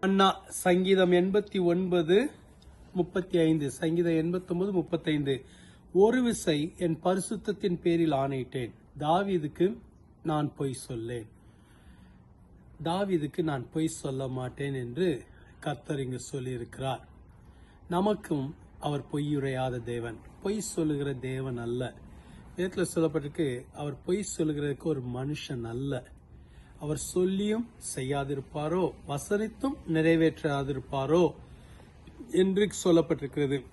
அண்ணா சங்கீதம் எண்பத்தி ஒன்பது முப்பத்தி ஐந்து. சங்கீதம் எண்பத்தி ஒன்பது முப்பத்தைந்து ஒரு விசை என் பரிசுத்தத்தின் பேரில் ஆணையிட்டேன். தாவீதுக்கு நான் பொய் சொல்லேன். தாவிதுக்கு நான் பொய் சொல்ல மாட்டேன் என்று கர்த்தர் இங்கு சொல்லியிருக்கிறார். நமக்கும் அவர் பொய்யுரையாத தேவன். பொய் சொல்லுகிற தேவன் அல்ல. வேதத்தில் சொல்லப்பட்டிருக்கு அவர் பொய் சொல்லுகிறதுக்கு ஒரு மனுஷன் அல்ல. அவர் சொல்லியும் செய்யாதிருப்பாரோ? வசனித்தும் நிறைவேற்றாதிருப்பாரோ? என்று சொல்லப்பட்டிருக்கிறது.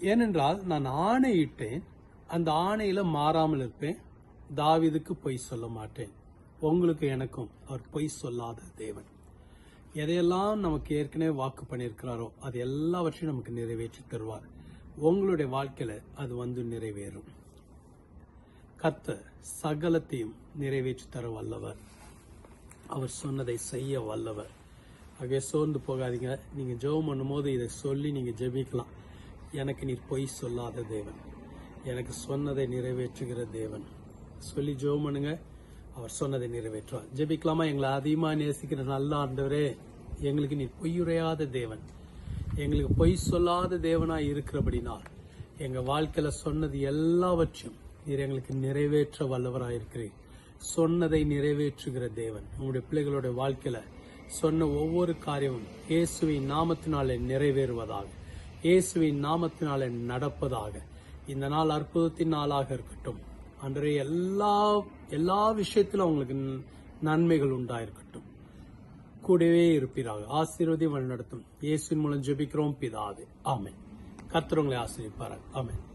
ஏனென்றால் நான் ஆணையிட்டேன் அந்த ஆணையில மாறாமல் இருப்பேன். தாவிதுக்கு பொய் சொல்ல மாட்டேன். உங்களுக்கு எனக்கும் அவர் பொய் சொல்லாத தேவன். எதையெல்லாம் நமக்கு ஏற்கனவே வாக்கு பண்ணியிருக்கிறாரோ அது எல்லாவற்றையும் நமக்கு நிறைவேற்றி தருவார். உங்களுடைய வாழ்க்கையில அது வந்து நிறைவேறும். கர்த்தர் சகலத்தையும் நிறைவேற்றி தர வல்லவர். அவர் சொன்னதை செய்ய வல்லவர். ஆகவே சோர்ந்து போகாதீங்க. நீங்கள் ஜெபம் பண்ணும்போது இதை சொல்லி நீங்கள் ஜெபிக்கலாம். எனக்கு நீர் பொய் சொல்லாத தேவன். எனக்கு சொன்னதை நிறைவேற்றுகிற தேவன். சொல்லி ஜெபம் பண்ணுங்க. அவர் சொன்னதை நிறைவேற்றுவார். ஜெபிக்கலாமா? எங்களை அதிகமாக நேசிக்கிற நல்ல ஆண்டவரே எங்களுக்கு நீர் பொய்யுரையாத தேவன். எங்களுக்கு பொய் சொல்லாத தேவனாக இருக்கிறபடினால் எங்கள் வாழ்க்கையில் சொன்னது எல்லாவற்றையும் நீர் எங்களுக்கு நிறைவேற்ற வல்லவராயிருக்கிறீர். சொன்னதை நிறைவேற்றுகிற தேவன். உங்களுடைய பிள்ளைகளுடைய வாழ்க்கையில சொன்ன ஒவ்வொரு காரியமும் இயேசுவின் நாமத்தினாலே நிறைவேறுவதாக இயேசுவின் நாமத்தினாலே நடப்பதாக. இந்த நாள் அற்புதத்தின் நாளாக இருக்கட்டும். அன்றைய எல்லா எல்லா விஷயத்திலும் அவங்களுக்கு நன்மைகள் உண்டாயிருக்கட்டும். கூடவே இருப்பீராக. ஆசீர்வதி வழி நடத்தும் இயேசுவின் மூலம் ஜெபிக்கிறோம் பிதாவே. ஆமென். கர்த்தர் உங்களை ஆசீர்விப்பார்கள் ஆமென்.